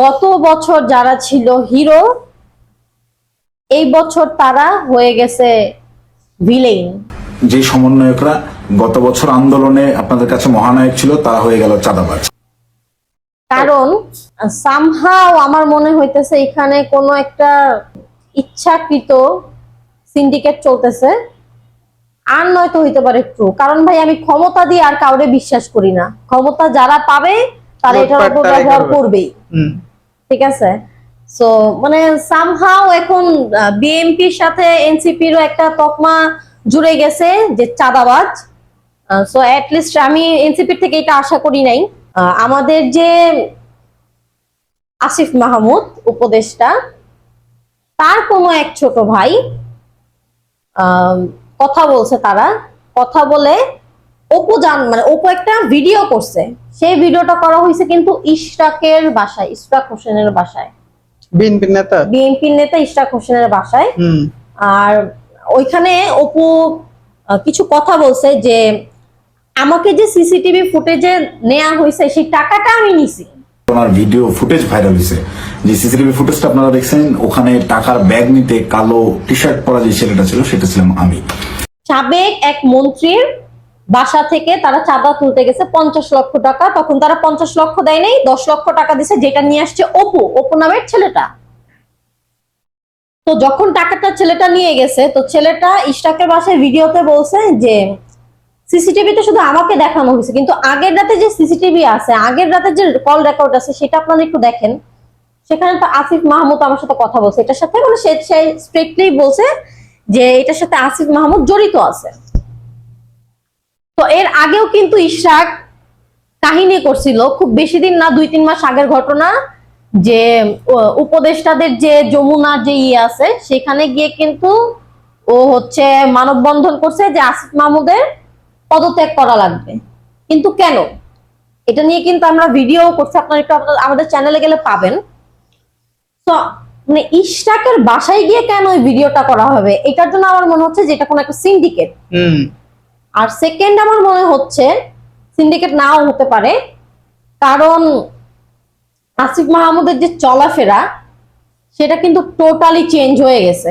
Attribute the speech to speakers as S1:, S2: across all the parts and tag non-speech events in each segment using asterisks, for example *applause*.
S1: গত বছর যারা ছিল হিরো এই বছর তারা হয়ে গেছে ভিলেন
S2: যে সমন্বয়করা গত বছর আন্দোলনে আপনাদের কাছে মহানায়ক ছিল তারা হয়ে গেল চাঁদাবাজ।
S1: কারণ সামহাও আমার মনে হইতেছে এখানে কোনো একটা ইচ্ছাকৃত সিন্ডিকেট চলতেছে। আর নয়তো হইতে পারে একটু কারণ ভাই আমি ক্ষমতা দিয়ে আর কাউরে বিশ্বাস করি না। ক্ষমতা যারা পাবে তারা এটার উপর ব্যবহার করবেই।
S3: হুম।
S1: ঠিক আছে? সো মানে সামহাও এখন বিএনপির সাথে এনসিপিরও একটা তকমা জুড়ে গেছে যে চাঁদাবাজ। সো লিস্ট আমি এনসিপির থেকে এটা আশা করি নাই। আমাদের যে আসিফ মাহমুদ উপদেষ্টা, তার কোনো এক ছোট ভাই কথা বলছে তারা। কথা বলে অপু জান মানে অপু একটা ভিডিও করছে। সেই ভিডিওটা করা হয়েছে কিন্তু ইশরাকের বাসায় ইশরাক হোসেনের বাসায়।
S3: বিএনপি নেতা?
S1: বিএনপির নেতা ইশরাক হোসেনের বাসায়। আর ওইখানে অপু কিছু কথা বলছে যে আমাকে যে সিসিটিভি ফুটেজে নেওয়া হয়েছে সেই টাকাটা আমি নিছি।
S2: ওনার ভিডিও ফুটেজ ভাইরাল হয়েছে। যে সিসিটিভি ফুটেজটা আপনারা দেখছেন ওখানে টাকার ব্যাগ নিতে কালো টি শার্ট পরা যে ছেলেটা ছিল সেটা ছিলাম আমি।
S1: সাবেক এক মন্ত্রীর বাসা থেকে তারা চাঁদা তুলতে গেছে পঞ্চাশ লক্ষ টাকা। তখন তারা পঞ্চাশ লক্ষ দেয় নাই, দশ লক্ষ টাকা দিছে, যেটা নিয়ে আসছে অপু। অপু নামের ছেলেটা। তো যখন টাকাটা ছেলেটা নিয়ে গেছে, তো ছেলেটা ইশরাকের বাসায় ভিডিওতে বলছে যে সিসিটিভিতে শুধু আমাকে দেখানো হয়েছে, কিন্তু আগের রাতে যে সিসিটিভি আছে, আগের রাতে যে কল রেকর্ড আছে, সেটা আপনারা একটু দেখেন। সেখানে তো আসিফ মাহমুদ আমার সাথে কথা বলছে। এটার সাথে মানে সে স্ট্রিক্টলি বলছে যে, এটার সাথে আসিফ মাহমুদ জড়িত আছে। তো এর আগেও কিন্তু ইশরাক কাহিনী করছিল, খুব বেশি দিন না দুই তিন মাস আগের ঘটনা, যে উপদেষ্টাদের যে যমুনার যে ইয়ে আছে, সেখানে গিয়ে কিন্তু ও হচ্ছে মানববন্ধন করছে যে আসিফ মাহমুদের পদত্যাগ করা লাগবে। কিন্তু কেন? এটা নিয়ে কিন্তু আমরা ভিডিও করছি, আপনারা একটু আমাদের চ্যানেলে গেলে পাবেন। তো মানে ইশরাকের বাসায় গিয়ে কেন ওই ভিডিওটা করা হবে? এটার জন্য আমার মনে হচ্ছে যে এটা কোনো একটা সিন্ডিকেট আর সেকেন্ড আমার মনে হচ্ছে সিন্ডিকেট নাও হতে পারে, কারণ আসিফ মাহমুদের যে চলাফেরা, সেটা কিন্তু টোটালি চেঞ্জ হয়ে গেছে।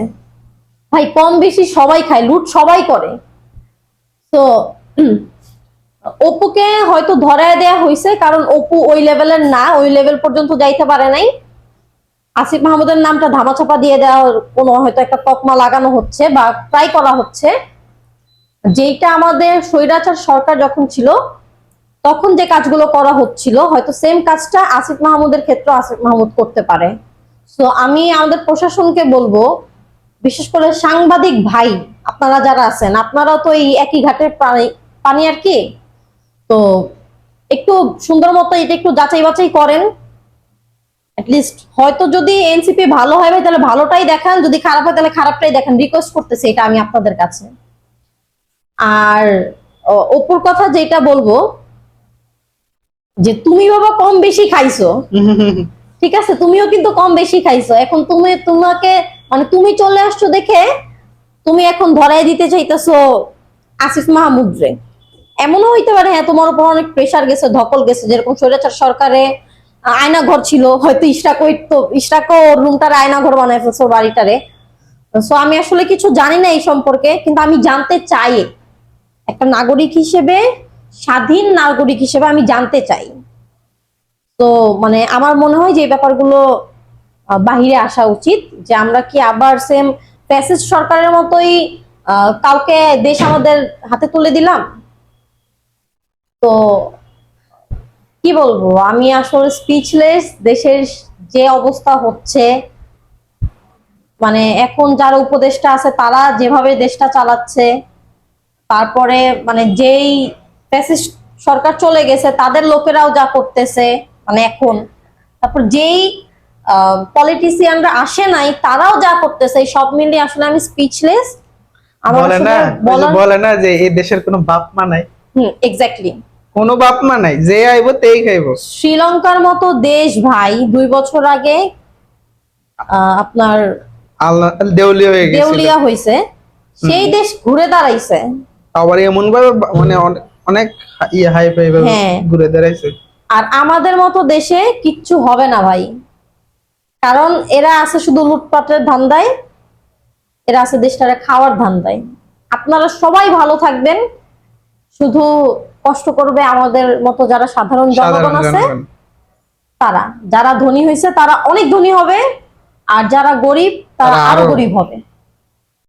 S1: ভাই, কম বেশি সবাই খায়, লুট সবাই করে। তো অপুকে হয়তো ধরায় দেয়া হয়েছে, কারণ অপু ওই লেভেলের না, ওই লেভেল পর্যন্ত যাইতে পারে নাই। আসিফ মাহমুদের নামটা ধামাচাপা দিয়ে দেওয়ার কোনো হয়তো একটা তকমা লাগানো হচ্ছে বা ট্রাই করা হচ্ছে। যেইটা আমাদের স্বৈরাচার সরকার যখন ছিল, তখন যে কাজগুলো করা হচ্ছিল, হয়তো সেম কাজটা আসিফ মাহমুদের ক্ষেত্রে আসিফ মাহমুদ করতে পারে। তো আমি আমাদের প্রশাসনকে বলব, বিশেষ করে সাংবাদিক ভাই, আপনারা যারা আছেন, আপনারা তো এই একই ঘাটের পানি আর কি? তো একটু সুন্দর মতো এটা একটু যাচাই বাছাই করেন। হয়তো যদি এনসিপি ভালো হয় তাহলে ভালোটাই দেখান, যদি খারাপ হয় তাহলে খারাপটাই দেখান। রিকোয়েস্ট করতেছে এটা আমি আপনাদের কাছে। আর অপুর কথা যেটা বলব যে তুমি বাবা কম বেশি খাইছো। *laughs* ঠিক আছে? তুমিও কিন্তু কম বেশি খাইছো। এখন তুমি তোমাকে মানে তুমি চলে আসছো দেখে তুমি এখন ধরাই দিতে চাইতেছো আসিফ মাহমুদ রে এমনও হইতে পারে হ্যাঁ তোমার উপর অনেক প্রেসার গেছে ধকল গেছে। যেরকম স্বৈরাচার সরকারে আয়না ঘর ছিল হয়তো ইস্টাক তো ইস্টাকও রুমটার আয়না ঘর বানায় ফেলছো বাড়িটারে। সো আমি আসলে কিছু জানি না এই সম্পর্কে কিন্তু আমি জানতে চাই। একটা নাগরিক হিসেবে, স্বাধীন নাগরিক হিসেবে আমি জানতে চাই। তো মানে আমার মনে হয় যে এই ব্যাপারগুলো বাহিরে আসা উচিত, যে আমরা কি আবার সেম প্যাসেজ সরকারের মতোই কাউকে দেশ আমাদের হাতে তুলে দিলাম? তো কি বলব, আমি আসলে স্পিচলেস দেশের যে অবস্থা হচ্ছে মানে এখন যারা উপদেষ্টা আছে তারা যেভাবে দেশটা চালাচ্ছে তারপরে মানে যেই ফ্যাসিস্ট সরকার চলে গেছে তাদের লোকেরাও যা করতেছে মানে এখন তারপর যেই পলিটিশিয়ানরা আসে নাই তারাও যা করতেছে সব মিলিয়ে আসলে আমি স্পিচলেস
S3: বলে না বলে না যে এই দেশের কোনো বাপ মা নাই।
S1: হুম এক্স্যাক্টলি
S3: কোনো বাপ মা নাই যে আইবো তেই খাইবো।
S1: শ্রীলঙ্কার মতো দেশ ভাই দুই বছর আগে আপনার
S3: দেউলিয়া হয়ে গেছে
S1: দেউলিয়া হয়েছে সেই দেশ ঘুরে দাঁড়াইছে।
S3: আবার এমন ভাবে মানে অনেক ইয়ে হাই ফাই ভাবে। ঘুরে দাঁড়াইছে।
S1: আর আমাদের মতো দেশে কিচ্ছু হবে না ভাই। কারণ এরা আছে শুধু লুটপাটের ধান্দায় এরা আছে দেশটারে খাওয়ার ধান্দায়। আপনারা সবাই ভালো থাকবেন। শুধু কষ্ট করবে আমাদের মতো যারা সাধারণ জনগণ আছে তারা। যারা ধনী হয়েছে তারা অনেক ধনী হবে। আর যারা গরিব তারা
S3: আরো-
S1: গরিব হবে।